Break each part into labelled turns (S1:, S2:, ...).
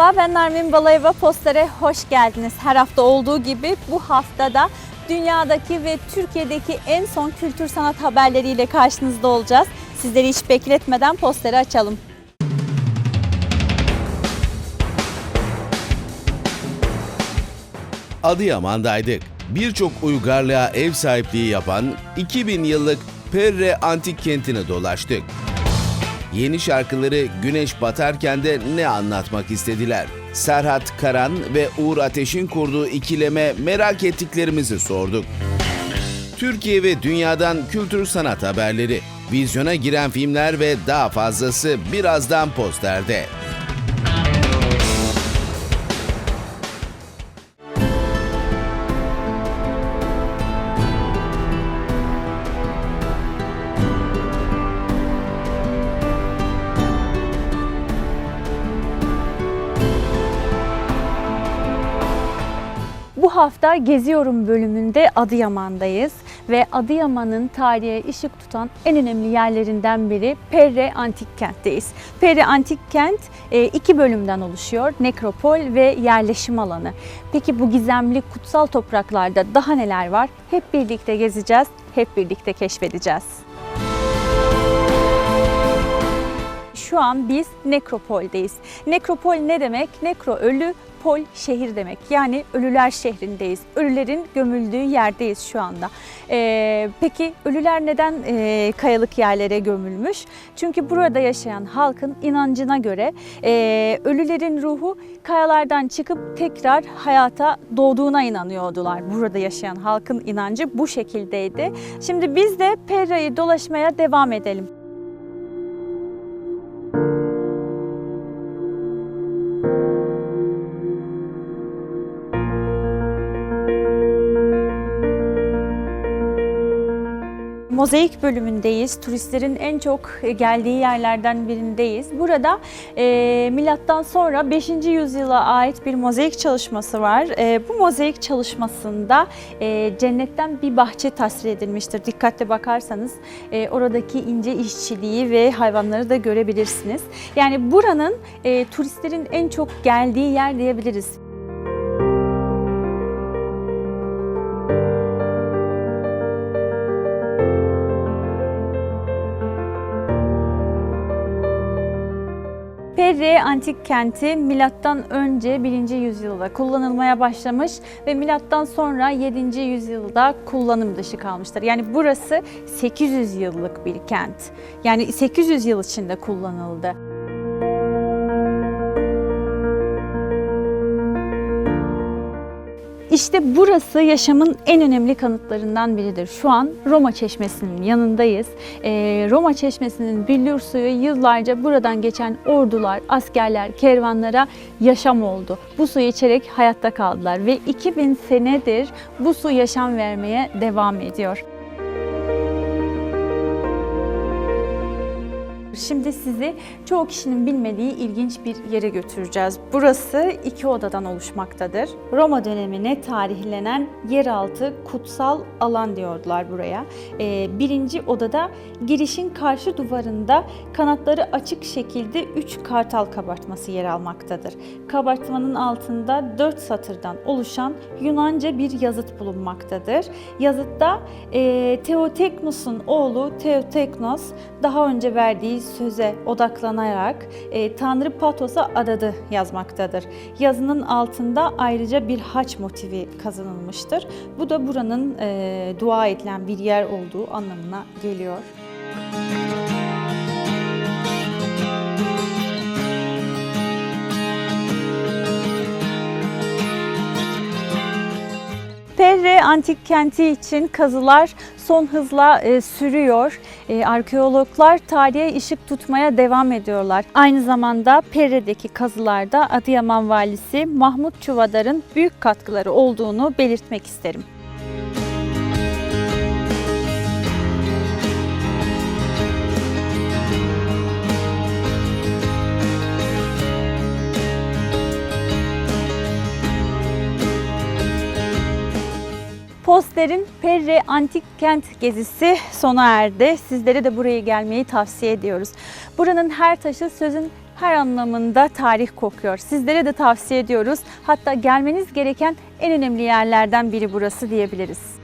S1: Merhaba ben Nermin Balayeva Poster'e hoş geldiniz. Her hafta olduğu gibi bu haftada dünyadaki ve Türkiye'deki en son kültür sanat haberleriyle karşınızda olacağız. Sizleri hiç bekletmeden posteri açalım.
S2: Adıyaman'daydık. Birçok uygarlığa ev sahipliği yapan 2000 yıllık Perre Antik Kenti'ni dolaştık. Yeni şarkıları güneş batarken de ne anlatmak istediler? Serhat Karan ve Uğur Ateş'in kurduğu ikileme merak ettiklerimizi sorduk. Türkiye ve dünyadan kültür sanat haberleri, vizyona giren filmler ve daha fazlası birazdan posterde.
S1: Bu hafta Geziyorum bölümünde Adıyaman'dayız ve Adıyaman'ın tarihe ışık tutan en önemli yerlerinden biri Perre Antik Kent'teyiz. Perre Antik Kent e, iki bölümden oluşuyor. Nekropol ve yerleşim alanı. Peki bu gizemli kutsal topraklarda daha neler var? Hep birlikte gezeceğiz, hep birlikte keşfedeceğiz. Şu an biz Nekropol'deyiz. Nekropol ne demek? Nekro ölü, pol şehir demek. Yani ölüler şehrindeyiz. Ölülerin gömüldüğü yerdeyiz şu anda. Ee, peki ölüler neden e, kayalık yerlere gömülmüş? Çünkü burada yaşayan halkın inancına göre e, ölülerin ruhu kayalardan çıkıp tekrar hayata doğduğuna inanıyordular. Burada yaşayan halkın inancı bu şekildeydi. Şimdi biz de Perra'yı dolaşmaya devam edelim. Mozaik bölümündeyiz. Turistlerin en çok geldiği yerlerden birindeyiz. Burada e, milattan sonra 5. yüzyıla ait bir mozaik çalışması var. E, bu mozaik çalışmasında e, cennetten bir bahçe tasvir edilmiştir. Dikkatle bakarsanız e, oradaki ince işçiliği ve hayvanları da görebilirsiniz. Yani buranın e, turistlerin en çok geldiği yer diyebiliriz. Perre antik kenti milattan önce 1. yüzyılda kullanılmaya başlamış ve milattan sonra 7. yüzyılda kullanım dışı kalmıştır. Yani burası 800 yıllık bir kent. Yani 800 yıl içinde kullanıldı. İşte burası yaşamın en önemli kanıtlarından biridir. Şu an Roma Çeşmesi'nin yanındayız. Ee, Roma Çeşmesi'nin billur suyu yıllarca buradan geçen ordular, askerler, kervanlara yaşam oldu. Bu suyu içerek hayatta kaldılar ve 2000 senedir bu su yaşam vermeye devam ediyor. Şimdi sizi çoğu kişinin bilmediği ilginç bir yere götüreceğiz. Burası iki odadan oluşmaktadır. Roma dönemine tarihlenen yeraltı kutsal alan diyordular buraya. Ee, birinci odada girişin karşı duvarında kanatları açık şekilde 3 kartal kabartması yer almaktadır. Kabartmanın altında 4 satırdan oluşan Yunanca bir yazıt bulunmaktadır. Yazıtta e, Theoteknos'un oğlu Theoteknos daha önce verdiği söze odaklanarak e, Tanrı Patos'a adadı yazmaktadır. Yazının altında ayrıca bir haç motivi kazanılmıştır. Bu da buranın e, dua edilen bir yer olduğu anlamına geliyor. Perre antik kenti için kazılar son hızla e, sürüyor. E, arkeologlar tarihe ışık tutmaya devam ediyorlar. Aynı zamanda Perre'deki kazılarda Adıyaman valisi Mahmut Çuvadar'ın büyük katkıları olduğunu belirtmek isterim. Poster'in Perre Antik Kent gezisi sona erdi. Sizlere de buraya gelmeyi tavsiye ediyoruz. Buranın her taşı sözün her anlamında tarih kokuyor. Sizlere de tavsiye ediyoruz. Hatta gelmeniz gereken en önemli yerlerden biri burası diyebiliriz.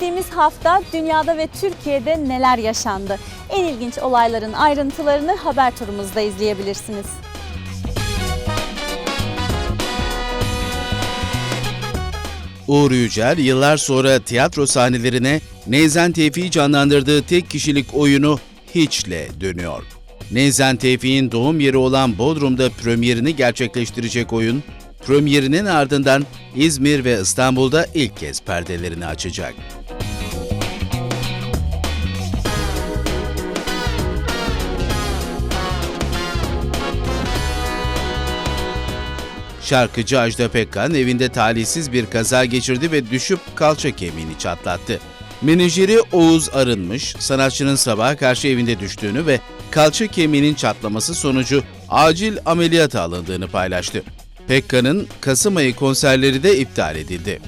S1: Geçtiğimiz hafta dünyada ve Türkiye'de neler yaşandı? En ilginç olayların ayrıntılarını haber turumuzda izleyebilirsiniz.
S2: Uğur Yücel yıllar sonra tiyatro sahnelerine Neyzen Tevfik'i canlandırdığı tek kişilik oyunu Hiç'le dönüyor. Neyzen Tevfik'in doğum yeri olan Bodrum'da premierini gerçekleştirecek oyun, premierinin ardından İzmir ve İstanbul'da ilk kez perdelerini açacak. Şarkıcı Ajda Pekkan evinde talihsiz bir kaza geçirdi ve düşüp kalça kemiğini çatlattı. Menajeri Oğuz Arınmış, sanatçının sabaha karşı evinde düştüğünü ve kalça kemiğinin çatlaması sonucu acil ameliyata alındığını paylaştı. Pekkan'ın Kasım ayı konserleri de iptal edildi.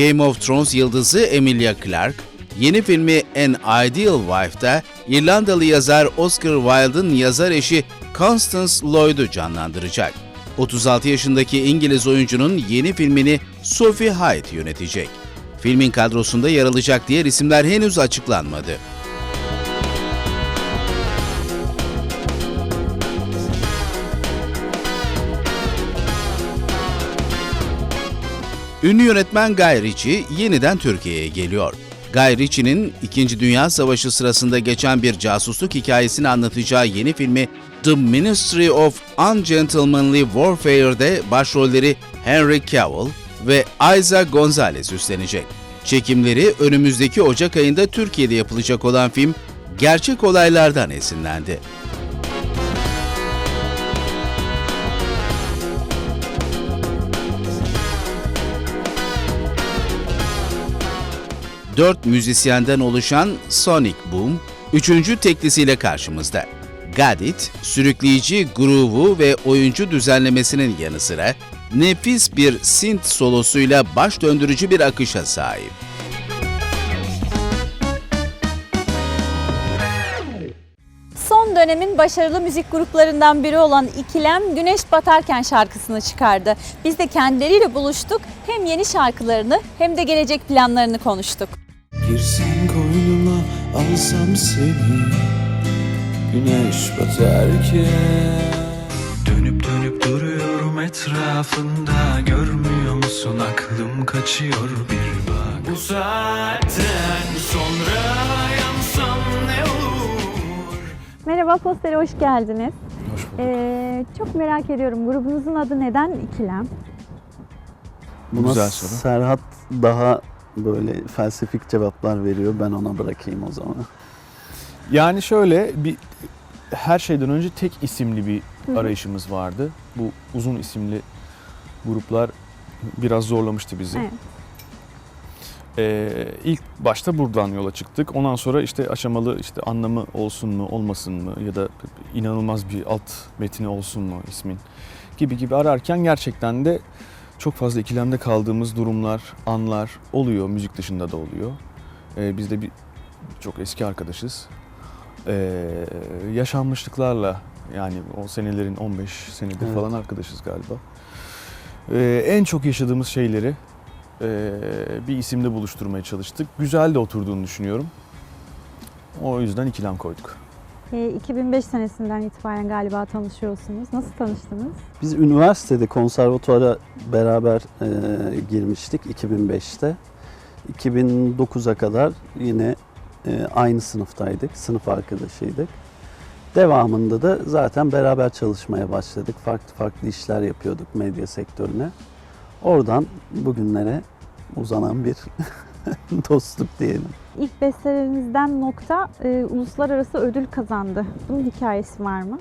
S2: Game of Thrones yıldızı Emilia Clarke, yeni filmi An Ideal Wife'da İrlandalı yazar Oscar Wilde'ın yazar eşi Constance Lloyd'u canlandıracak. 36 yaşındaki İngiliz oyuncunun yeni filmini Sophie Hyde yönetecek. Filmin kadrosunda yer alacak diğer isimler henüz açıklanmadı. Ünlü yönetmen Guy Ritchie yeniden Türkiye'ye geliyor. Guy Ritchie'nin 2. Dünya Savaşı sırasında geçen bir casusluk hikayesini anlatacağı yeni filmi The Ministry of Ungentlemanly Warfare'de başrolleri Henry Cavill ve Aiza Gonzalez üstlenecek. Çekimleri önümüzdeki Ocak ayında Türkiye'de yapılacak olan film gerçek olaylardan esinlendi. Dört müzisyenden oluşan Sonic Boom, üçüncü teklisiyle karşımızda. Gadit, sürükleyici groove'u ve oyuncu düzenlemesinin yanı sıra nefis bir synth solosuyla baş döndürücü bir akışa sahip.
S1: Son dönemin başarılı müzik gruplarından biri olan İkilem Güneş Batarken şarkısını çıkardı. Biz de kendileriyle buluştuk. Hem yeni şarkılarını hem de gelecek planlarını konuştuk.
S3: Girsem koynuma alsam seni Güneş batarken Dönüp dönüp duruyorum etrafında Görmüyor musun aklım kaçıyor bir bak Bu saatten sonra yansam ne olur
S1: Merhaba Poster'e hoş geldiniz.
S3: Hoş bulduk.
S1: Ee, çok merak ediyorum grubunuzun adı neden İkilem?
S4: Buna
S3: Güzel soru.
S4: Serhat daha böyle felsefik cevaplar veriyor. Ben ona bırakayım o zaman.
S5: Yani şöyle bir her şeyden önce tek isimli bir arayışımız vardı. Bu uzun isimli gruplar biraz zorlamıştı bizi.
S1: Evet.
S5: Ee, ilk başta buradan yola çıktık. Ondan sonra işte aşamalı işte anlamı olsun mu olmasın mı ya da inanılmaz bir alt metni olsun mu ismin gibi gibi ararken gerçekten de çok fazla ikilemde kaldığımız durumlar, anlar oluyor. Müzik dışında da oluyor. Ee, biz de bir çok eski arkadaşız. Ee, yaşanmışlıklarla yani o senelerin 15 senedir
S4: Evet.
S5: falan arkadaşız galiba. Ee, en çok yaşadığımız şeyleri e, bir isimde buluşturmaya çalıştık. Güzel de oturduğunu düşünüyorum. O yüzden ikilem koyduk.
S1: 2005 senesinden itibaren galiba tanışıyorsunuz. Nasıl tanıştınız?
S4: Biz üniversitede konservatuvara beraber e, girmiştik 2005'te. 2009'a kadar yine e, aynı sınıftaydık, sınıf arkadaşıydık. Devamında da zaten beraber çalışmaya başladık. Farklı farklı işler yapıyorduk medya sektörüne. Oradan bugünlere uzanan bir dostluk diyelim.
S1: İlk bestelerinizden nokta e, uluslararası ödül kazandı. Bunun hikayesi var mı?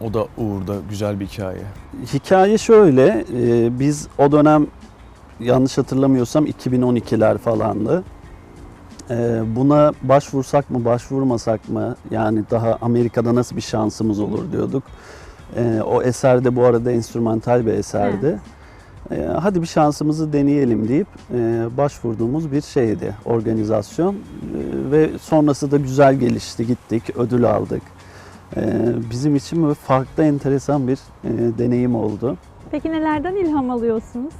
S5: O da Uğur'da güzel bir hikaye.
S4: Hikaye şöyle, e, biz o dönem yanlış hatırlamıyorsam 2012'ler falandı. Ee, buna başvursak mı başvurmasak mı yani daha Amerika'da nasıl bir şansımız olur diyorduk. Ee, o eser de bu arada enstrümantal bir eserdi. Ee, hadi bir şansımızı deneyelim deyip e, başvurduğumuz bir şeydi organizasyon Ee, ve sonrası da güzel gelişti gittik ödül aldık. Ee, bizim için böyle farklı enteresan bir e, deneyim oldu.
S1: Peki nelerden ilham alıyorsunuz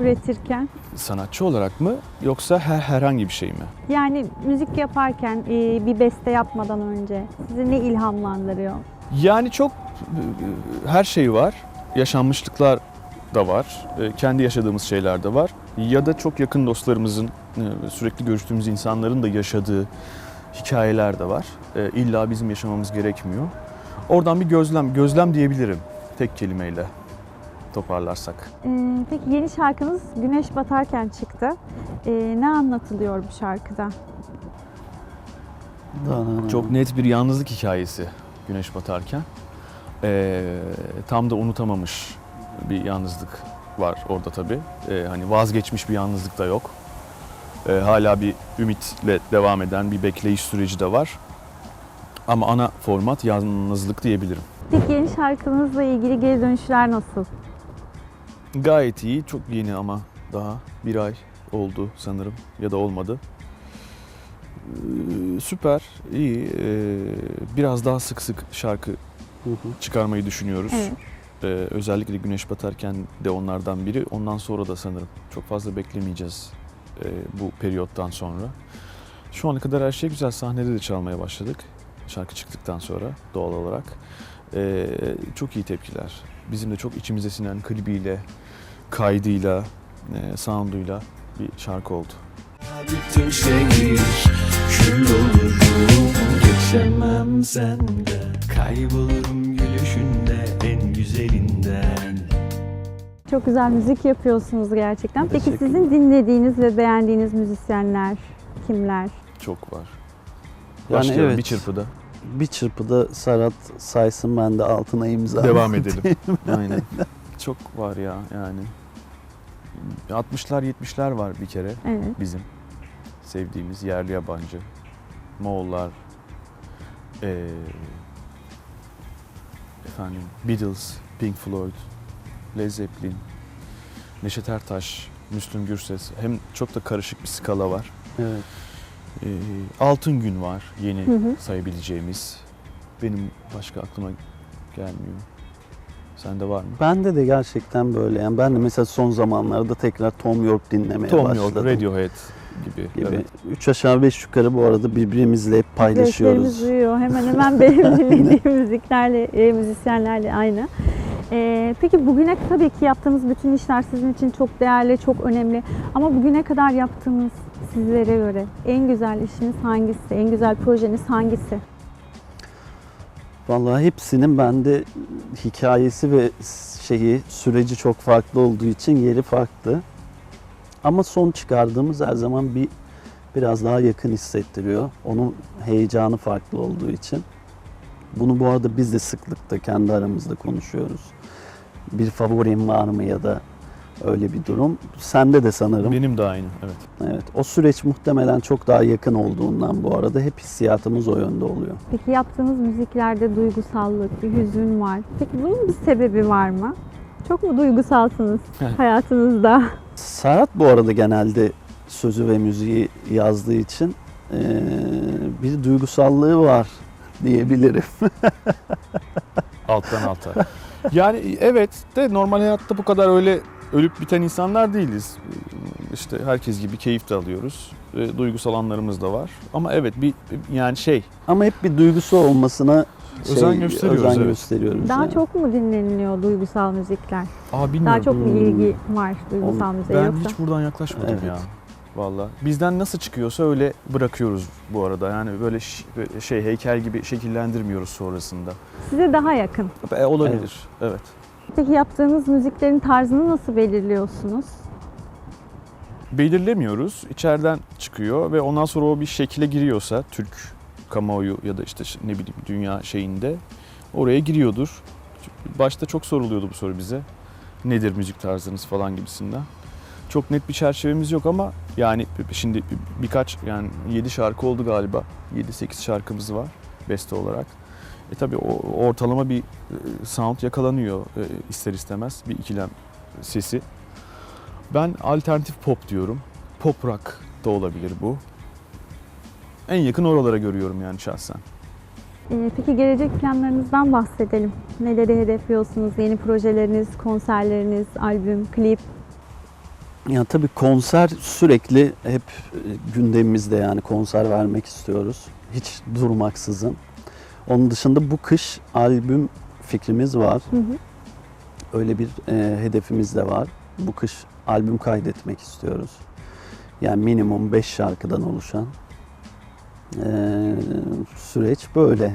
S1: üretirken?
S5: Sanatçı olarak mı yoksa her herhangi bir şey mi?
S1: Yani müzik yaparken e, bir beste yapmadan önce sizi ne ilhamlandırıyor?
S5: Yani çok her şey var. Yaşanmışlıklar da var. E, Kendi yaşadığımız şeyler de var. Ya da çok yakın dostlarımızın, e, sürekli görüştüğümüz insanların da yaşadığı hikayeler de var. E, İlla bizim yaşamamız gerekmiyor. Oradan bir gözlem, gözlem diyebilirim tek kelimeyle toparlarsak.
S1: Ee, peki yeni şarkınız Güneş Batarken çıktı. Ee, ne anlatılıyor bu şarkıda?
S5: Çok net bir yalnızlık hikayesi güneş batarken. Ee, tam da unutamamış bir yalnızlık var orada tabii. Ee, hani vazgeçmiş bir yalnızlık da yok. Ee, hala bir ümitle devam eden bir bekleyiş süreci de var. Ama ana format yalnızlık diyebilirim.
S1: Peki yeni şarkınızla ilgili geri dönüşler nasıl?
S5: Gayet iyi, çok yeni ama daha bir ay oldu sanırım ya da olmadı. Ee, süper, iyi. Ee, biraz daha sık sık şarkı
S4: Hı hı.
S5: çıkarmayı düşünüyoruz.
S1: Evet.
S5: Ee, özellikle güneş batarken de onlardan biri. Ondan sonra da sanırım çok fazla beklemeyeceğiz e, bu periyottan sonra. Şu ana kadar her şey güzel. Sahnede de çalmaya başladık. Şarkı çıktıktan sonra doğal olarak. Ee, çok iyi tepkiler. Bizim de çok içimize sinen klibiyle, kaydıyla, e, sounduyla bir şarkı oldu.
S3: Bütün şehir olurum Geçemem sende Kaybolurum gülüşünde güzelinden
S1: Çok güzel müzik yapıyorsunuz gerçekten. Peki
S4: Teşekkür
S1: sizin dinlediğiniz ve beğendiğiniz müzisyenler kimler?
S5: Çok var.
S4: Yani
S5: Başlayalım
S4: evet.
S5: bir çırpıda.
S4: Bir çırpıda Serhat saysın ben de altına imza.
S5: Devam edelim. Aynen. Çok var ya yani. 60'lar 70'ler var bir kere
S1: Evet.
S5: bizim sevdiğimiz yerli yabancı. Moğollar, eee, efendim Beatles, Pink Floyd, Led Zeppelin, Neşet Ertaş, Müslüm Gürses. Hem çok da karışık bir skala var.
S4: Evet.
S5: Eee, Altın Gün var yeni
S1: Hı hı.
S5: sayabileceğimiz. Benim başka aklıma gelmiyor. Sende var mı?
S4: Bende de gerçekten böyle. Yani ben de mesela son zamanlarda tekrar Tom York dinlemeye
S5: Tom
S4: başladım.
S5: York, Radiohead gibi.
S4: gibi.
S5: Evet.
S4: Üç aşağı beş yukarı bu arada birbirimizle hep paylaşıyoruz.
S1: Zevklerimiz uyuyor. Hemen hemen benim dinlediğim müziklerle, e, müzisyenlerle aynı. E, peki bugüne tabii ki yaptığınız bütün işler sizin için çok değerli, çok önemli. Ama bugüne kadar yaptığınız sizlere göre en güzel işiniz hangisi? En güzel projeniz hangisi?
S4: Vallahi hepsinin bende hikayesi ve şeyi süreci çok farklı olduğu için yeri farklı. Ama son çıkardığımız her zaman bir biraz daha yakın hissettiriyor. Onun heyecanı farklı olduğu için. Bunu bu arada biz de sıklıkla kendi aramızda konuşuyoruz. Bir favorim var mı ya da öyle bir durum. Sende de sanırım.
S5: Benim de aynı. Evet.
S4: Evet. O süreç muhtemelen çok daha yakın olduğundan bu arada hep hissiyatımız o yönde oluyor.
S1: Peki yaptığınız müziklerde duygusallık, bir hüzün var. Peki bunun bir sebebi var mı? Çok mu duygusalsınız hayatınızda?
S4: Serhat bu arada genelde sözü ve müziği yazdığı için eee, bir duygusallığı var diyebilirim.
S5: Alttan alta. yani evet de normal hayatta bu kadar öyle ölüp biten insanlar değiliz. İşte herkes gibi keyif de alıyoruz. E, duygusal anlarımız da var. Ama evet bir yani şey
S4: Ama hep bir duygusu olmasına şey,
S5: Özen gösteriyoruz,
S4: özen
S5: evet.
S4: gösteriyoruz
S1: Daha
S4: yani.
S1: çok mu dinleniliyor duygusal müzikler?
S5: Aa bilmiyorum.
S1: Daha çok mu ilgi var duygusal müziğe
S5: Ben
S1: yoksa?
S5: hiç buradan yaklaşmadım
S4: Evet.
S5: ya. Valla. Bizden nasıl çıkıyorsa öyle bırakıyoruz bu arada. Yani böyle şey heykel gibi şekillendirmiyoruz sonrasında.
S1: Size daha yakın.
S5: E, olabilir. Evet.
S1: Peki yaptığınız müziklerin tarzını nasıl belirliyorsunuz?
S5: Belirlemiyoruz. İçeriden çıkıyor ve ondan sonra o bir şekile giriyorsa Türk kamuoyu ya da işte ne bileyim dünya şeyinde oraya giriyordur. Başta çok soruluyordu bu soru bize. Nedir müzik tarzınız falan gibisinden. çok net bir çerçevemiz yok ama yani şimdi birkaç yani 7 şarkı oldu galiba. 7-8 şarkımız var beste olarak. E tabii o ortalama bir e, sound yakalanıyor e, ister istemez bir ikilem sesi. Ben alternatif pop diyorum. Pop rock da olabilir bu. En yakın oralara görüyorum yani şahsen.
S6: Ee, Peki gelecek planlarınızdan bahsedelim. Neleri hedefliyorsunuz? Yeni projeleriniz, konserleriniz, albüm, klip?
S4: Ya tabii konser sürekli hep e, gündemimizde yani konser vermek istiyoruz. Hiç durmaksızın. Onun dışında bu kış albüm fikrimiz var.
S6: Hı hı.
S4: Öyle bir e, hedefimiz de var. Bu kış albüm kaydetmek istiyoruz. Yani minimum 5 şarkıdan oluşan e, süreç böyle.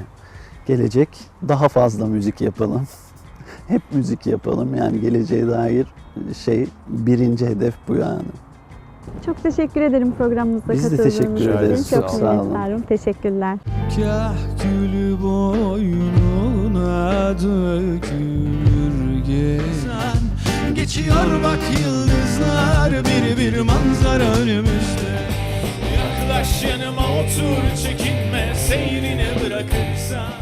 S4: Gelecek daha fazla müzik yapalım. Hep müzik yapalım. Yani geleceğe dair şey birinci hedef bu yani.
S6: Çok teşekkür ederim programımıza
S4: Biz de
S6: katıldığınız
S4: teşekkür
S6: için.
S5: ederiz.
S6: Çok
S5: Sağ
S4: olun.
S6: minnettarım. Teşekkürler.
S3: Kah gülü boynuna dökülür gezen Geçiyor bak yıldızlar bir manzara önümüzde. Yaklaş yanıma otur çekinme seyrine bırakırsan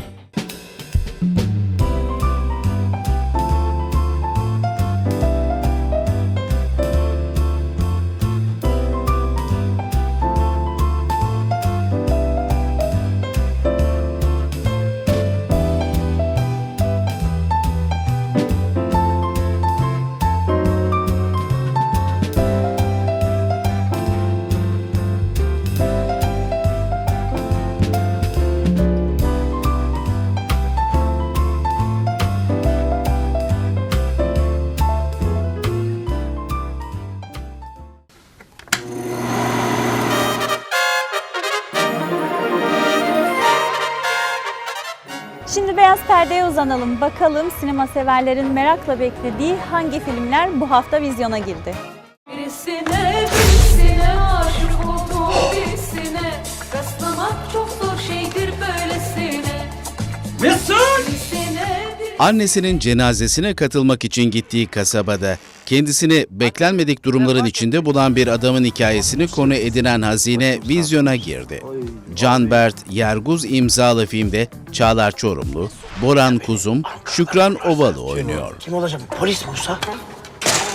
S1: uzanalım. Bakalım sinema severlerin merakla beklediği hangi filmler bu hafta vizyona girdi?
S7: Birisine birisine aşık oldum birisine Rastlamak çok zor şeydir böylesine Mesut!
S2: Annesinin cenazesine katılmak için gittiği kasabada kendisini beklenmedik durumların içinde bulan bir adamın hikayesini konu edinen Hazine vizyona girdi. Can Bert Yerguz imzalı filmde Çağlar Çorumlu, Boran Kuzum, Şükran Ovalı oynuyor.
S8: Kim olacağım? Polis Musa.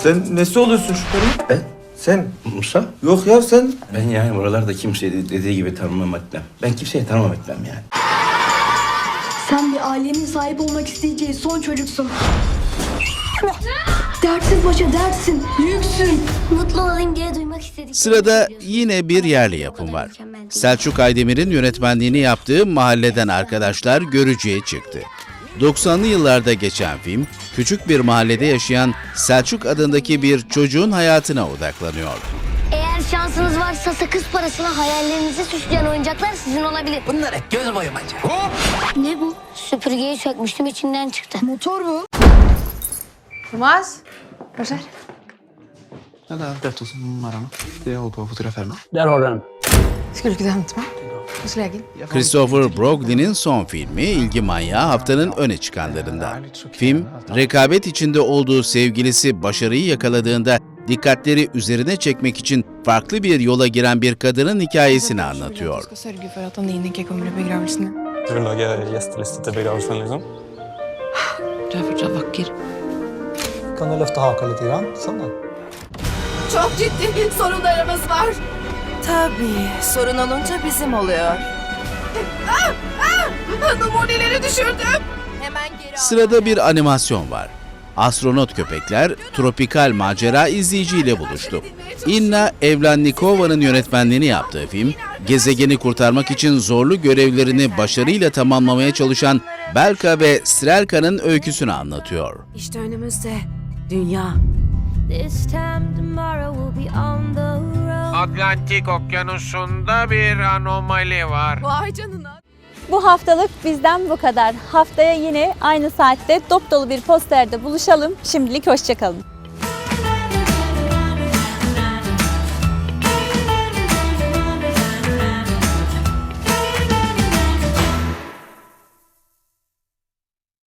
S9: Sen nesi oluyorsun karının?
S8: Ben?
S9: Sen?
S8: Musa?
S9: Yok ya sen.
S8: Ben yani buralarda kimseyi de- dediği gibi tanımam etmem. Ben kimseyi tanımam etmem yani.
S10: Sen bir ailenin sahip olmak isteyeceği son çocuksun. Dertsiz başa dertsin, büyüksün. Mutlu olayım diye duymak istedik.
S2: Sırada yine bir yerli yapım var. Selçuk Aydemir'in yönetmenliğini yaptığı Mahalleden Arkadaşlar görücüye çıktı. 90'lı yıllarda geçen film, küçük bir mahallede yaşayan Selçuk adındaki bir çocuğun hayatına odaklanıyor.
S10: Eğer şansınız varsa sakız parasına hayallerinizi süsleyen oyuncaklar sizin olabilir.
S8: Bunlar hep göz boyamaca.
S10: Ne bu? Süpürgeyi sökmüştüm içinden çıktı. Motor bu.
S7: Tomás, Roger.
S9: Nada, berätta om morgonen. Det håller på att fotografera.
S7: Skulle du gidde og hente meg? Hos legen?
S2: Christopher Broglin'in son filmi İlgi Manyağı haftanın öne çıkanlarından. Film, rekabet içinde olduğu sevgilisi başarıyı yakaladığında dikkatleri üzerine çekmek için farklı bir yola giren bir kadının hikayesini anlatıyor.
S7: ikke.
S9: Du vill lage gästeliste till begravelsen liksom?
S7: Du er fortsatt vakker.
S9: Kan du lyfta hakan lite grann? Sånn da.
S7: Çok ciddi sorunlarımız var.
S11: Tabii. Sorun olunca bizim oluyor.
S7: Numunileri düşürdüm.
S11: Hemen geri al.
S2: Sırada bir animasyon var. Astronot köpekler tropikal macera izleyiciyle buluştu. Inna Evlennikova'nın yönetmenliğini yaptığı film, gezegeni kurtarmak için zorlu görevlerini başarıyla tamamlamaya çalışan Belka ve Strelka'nın öyküsünü anlatıyor.
S11: İşte önümüzde dünya.
S10: This time tomorrow we'll be on the.
S12: Atlantik Okyanusu'nda bir anomali var.
S7: Vay canına.
S1: Bu haftalık bizden bu kadar. Haftaya yine aynı saatte dop dolu bir posterde buluşalım. Şimdilik hoşçakalın.